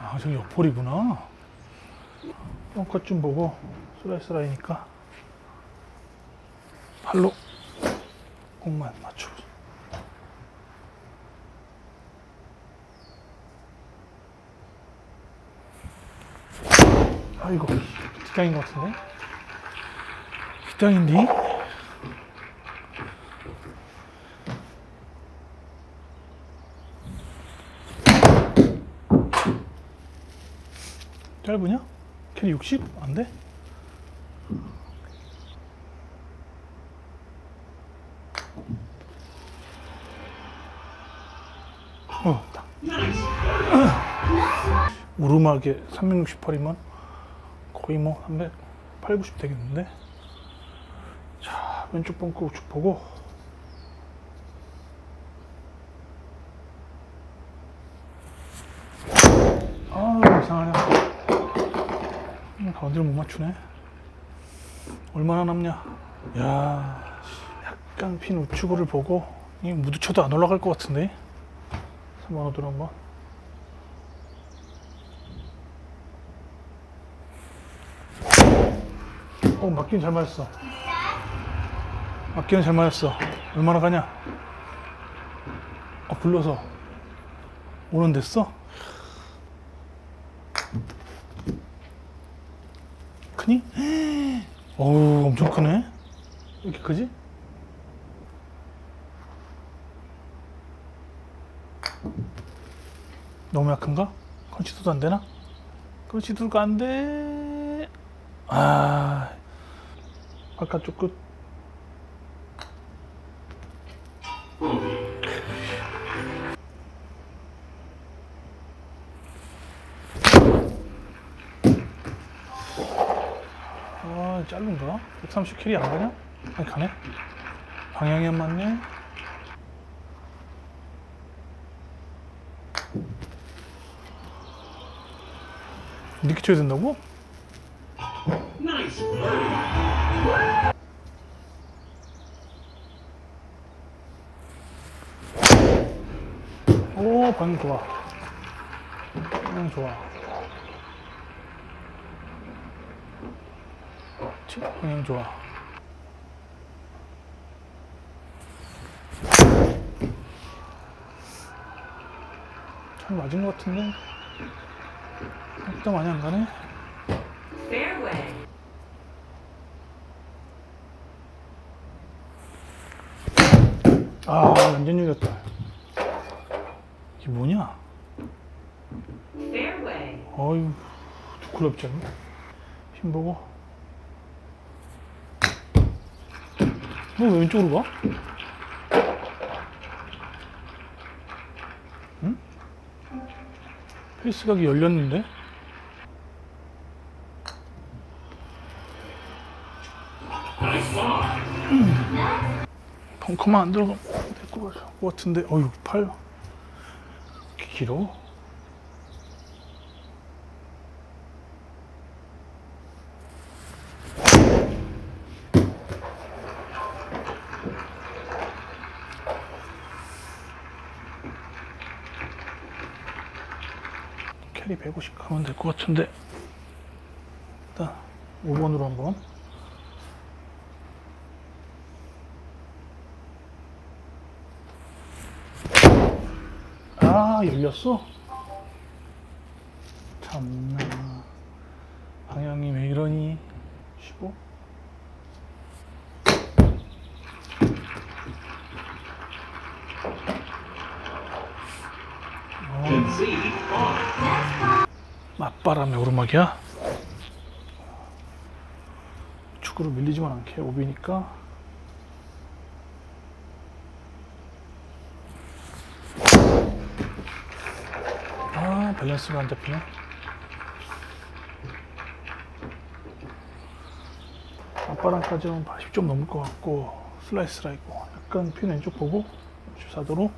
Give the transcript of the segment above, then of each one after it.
아, 저기 옆폴이구나. 벙커 좀 보고 슬라이스 라이니까 팔로 공만 맞춰. 아이고, 뒷땅인 것 같은데? 뒷땅인데? 짧으냐? 캐리 60? 안 돼? 어, 다. 우르막에 368이면 거의 뭐 300, 8, 90 되겠는데? 자, 왼쪽 벙커 우측 보고 아, 이상하냐. 음, 가운데를 못 맞추네. 얼마나 남냐? 야, 약간 핀 우측을 보고 이 무드쳐도 안 올라갈 것 같은데. 3번 호드로 한번. 어, 맞긴 잘 맞았어. 맞기는 잘 맞았어. 얼마나 가냐? 어, 불러서 오는 됐어? 크니? 어우 엄청 크네 왜 이렇게 크지? 너무 약한가? 컨시드도 안 되나? 컨시드가 안 돼. 아, 바깥쪽 끝. 아, 짧은가? 130 캐리 안 가냐? 아니, 가네? 방향이 안 맞네? 이렇게 쳐야 된다고? 오, 방향 좋아. 방향 좋아. 그렇지? 방향 좋아. 잘 맞은 것 같은데? 생각보다 많이 안 가네? 아, 완전 이겼다. 이게 뭐냐? 어휴, 두클럽지 않나? 힘 보고. 너 왜 왼쪽으로 가? 응? 페이스각이 열렸는데? 음. 벙커만 안 들어가면 될것 같은데, 어휴, 팔. 길어? 캐리 150 가면 될 것 같은데 일단 5번으로 한번 아 열렸어? 참나 방향이 왜 이러니 15? Concede 바람의 오르막이야? 축으로 밀리지만 않게 오비니까. 아 밸런스가 안 잡히네. 앞바람까지는 80점 넘을 것 같고 슬라이스라 있고 약간 핀 왼쪽 보고 주사도로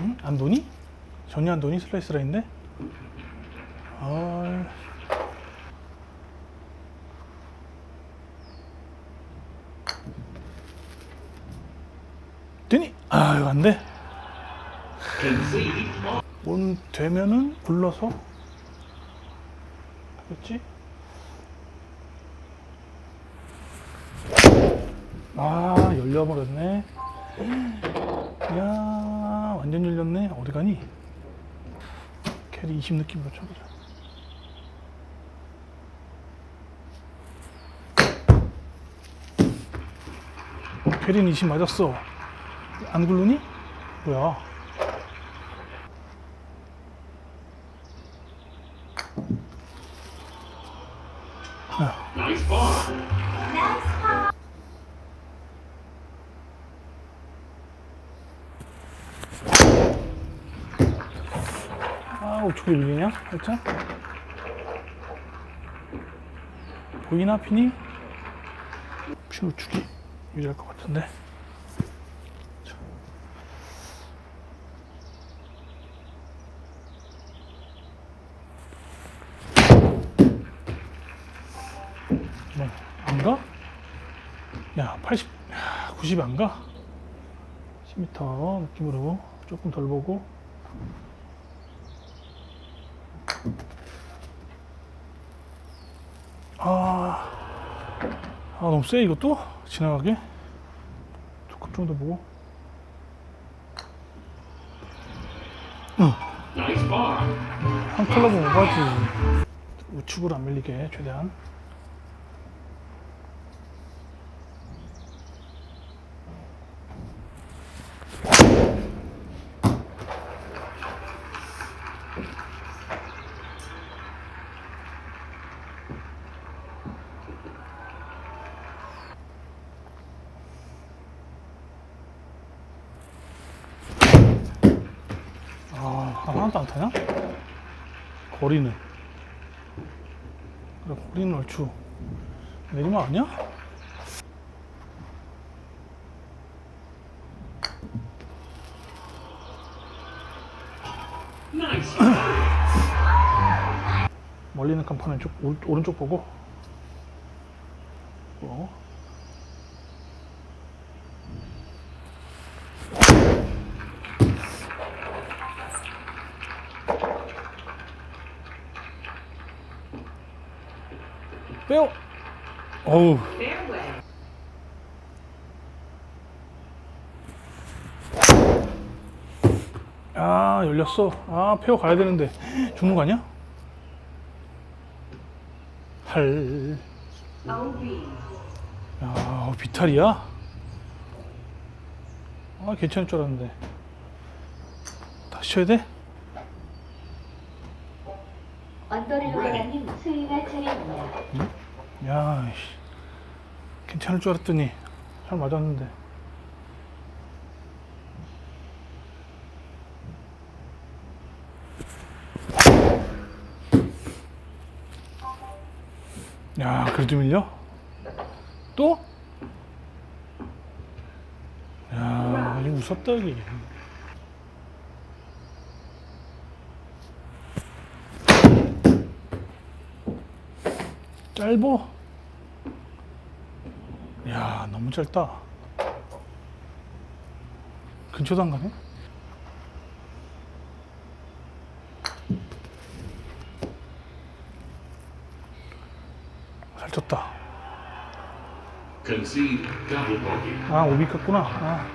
응? 안 도니? 전혀 안 도니? 슬라이스라 있네? 어. 되니? 아, 이거 안 돼. Concede on. 온 되면은 굴러서 하겠지? 아 열려버렸네 이야 완전 열렸네 어디 가니? 캐리 20 느낌으로 쳐보자 캐리는 20 맞았어 안 굴르니? 뭐야 Nice bar. 아, 우측에 밀리냐? 살짝? 보이나, 핀이? 핀 우측이 유리할 것 같은데. 자. 뭐, 안 가? 야, 80, 90 안 가? 10m 느낌으로 조금 덜 보고. 아, 아 너무 세 이것도 지나가게? 조금 좀더 보고. bar. 한 클럽은 오바지. 우측으로 안 밀리게 최대한 아 하나도 안 타냐? 거리는 그래 거리는 얼추 내리막 아니야? 멀리 있는 간판은 쪽, 오, 오른쪽 보고 어. 빼요 어우. 아 열렸어 아 페어 가야 되는데 죽는 거 아니야? 할. 야, 비탈이야? 아, 괜찮을 줄 알았는데. 다시 쳐야 돼? 언더리 로가님 수행할 차례입니다. 야, 씨. 괜찮을 줄 알았더니 잘 맞았는데. 야, 그래도 밀려? 또? 야, 이거 무섭다, 여기. 짧어. 야, 너무 짧다. 근처도 안 가네? bogey. 아, 오비 깠구나. 아.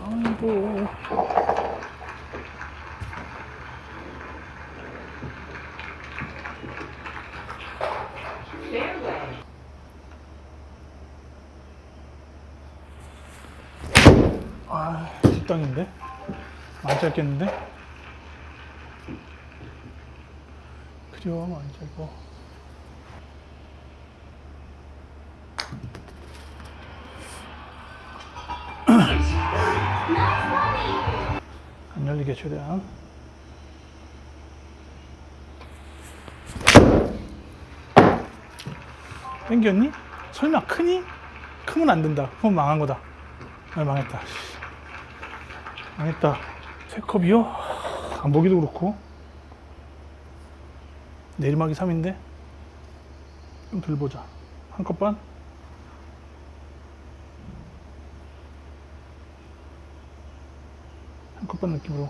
아이고. Fairway. 아, 식당인데? 많이 짧겠는데? 그죠, 많이 짧고. 안 열리게 최대한. 땡겼니? 설마 크니? 크면 안 된다. 그건 망한 거다. 아, 망했다. 씨. 망했다. 세 컵이요? 안 보기도 그렇고. 내리막이 3인데? 좀 덜 보자. 한 컵 반? 한 컵 반 느낌으로.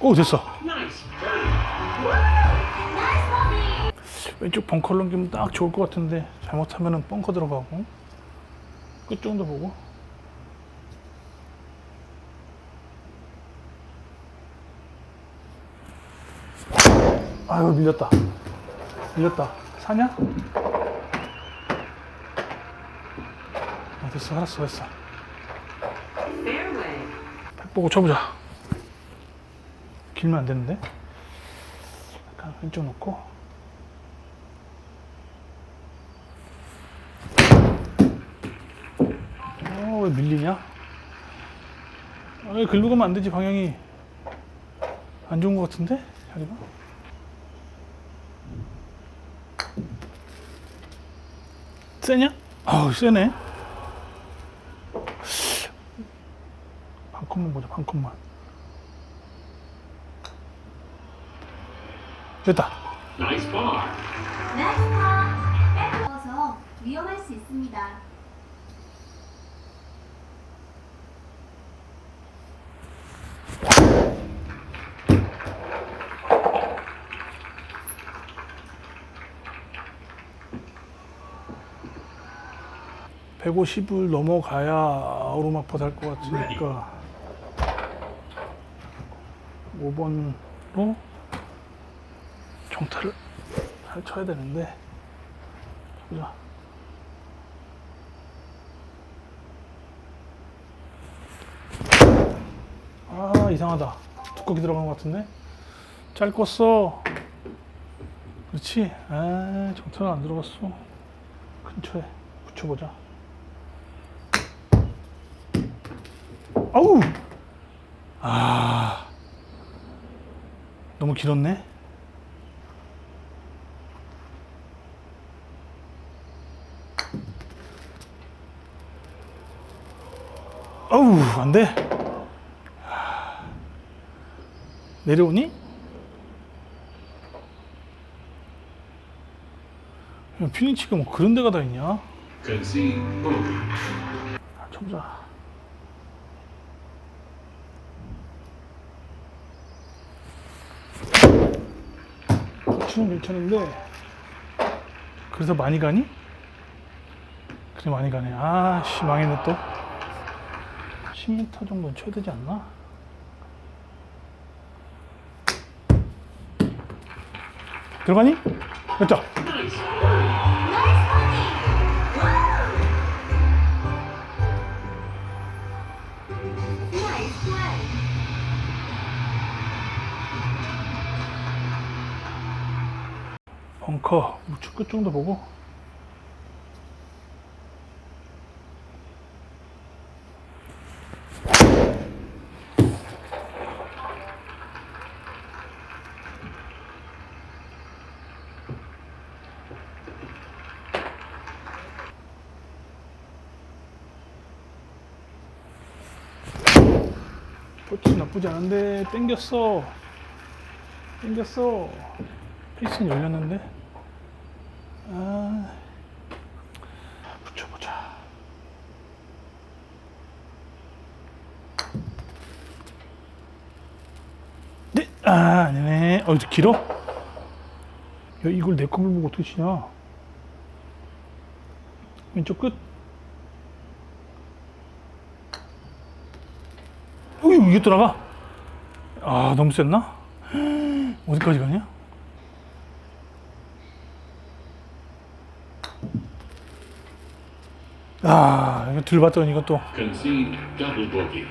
오, 됐어. 왼쪽 벙커를 넘기면 딱 좋을 것 같은데 잘못하면 벙커 들어가고 끝 정도 보고. 아유 밀렸다. 밀렸다. 사냐? 아 됐어. 알았어. 됐어. 백 보고 쳐보자. 길면 안 되는데 약간 왼쪽 놓고 어, 왜 밀리냐? 아, 왜 글로 가면 안 되지, 방향이. 안 좋은 것 같은데? 자리가? 세냐? 아우, 세네. 반 컷만 보자, 반 컷만. 됐다. Nice par. 나이스파 빼서 위험할 수 있습니다. 백 150을 넘어가야 오르막퍼 살것 같으니까 5번으로 정타를 잘 쳐야 되는데. 보자. 아 이상하다. 두껍게 들어간 것 같은데? 잘 껐어. 그렇지? 아 정타는 안 들어갔어. 근처에 붙여보자. 아우! 아 너무 길었네 아우 안돼 내려오니? 야, 피니치가 뭐 그런 데가 다 있냐? Bogey. 아, 쳐보자. 터치는 괜찮은데 그래서 많이 가니? 그래 많이 가네. 아씨 망했네 또. 10m 정도는 쳐야 되지 않나? 들어가니? 플레이. 벙커 우측 끝 정도 보고 터치 나쁘지 않은데 땡겼어 땡겼어 페이스는 열렸는데 아, 붙여보자. 네, 아, 아니네. 어, 길어? 야, 이걸 내 컵을 보고 어떻게 치냐? 왼쪽 끝. 어, 이거 이게 들어가? 아, 너무 셌나? 어디까지 가냐? 아, 이거 들봤더니 double bogey.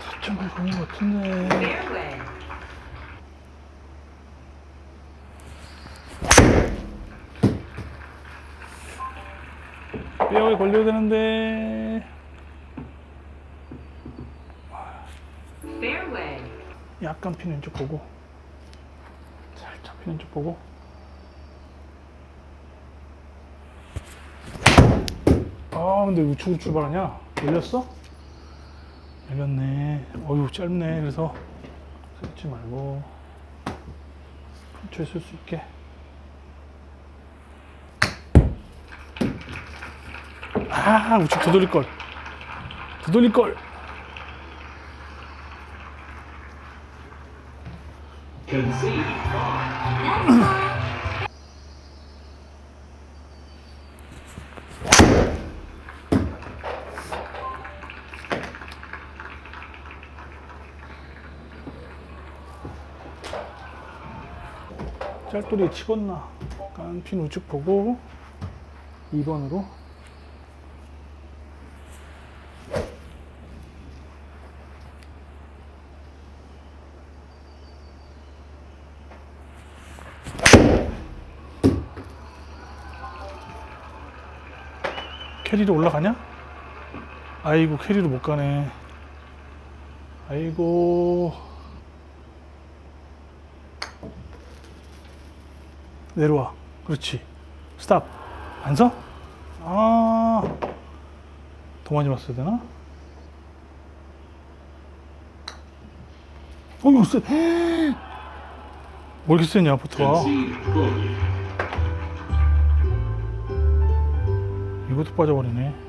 타점을 보는 것 같은데. 잘 걸려야 되는데. 약간 피는 쪽 보고. 살짝 피는 쪽 보고. 아 근데 우측으로 출발하냐? 열렸어? 열렸네. 어휴 짧네. 그래서 쓰지 말고. 근처에 쓸 수 있게. 아 우측 되돌릴걸. 되돌릴걸. Concede par. 짤돌이에 치겄나? 깐핀 우측 보고 2번으로 캐리로 올라가냐? 아이고 캐리로 못 가네 아이고 내려와. 그렇지. 스탑. 안 서? 아. 더 많이 봤어야 되나? 어이구, 쎄. 뭐 이렇게 세냐, 보트가. 이것도 빠져버리네.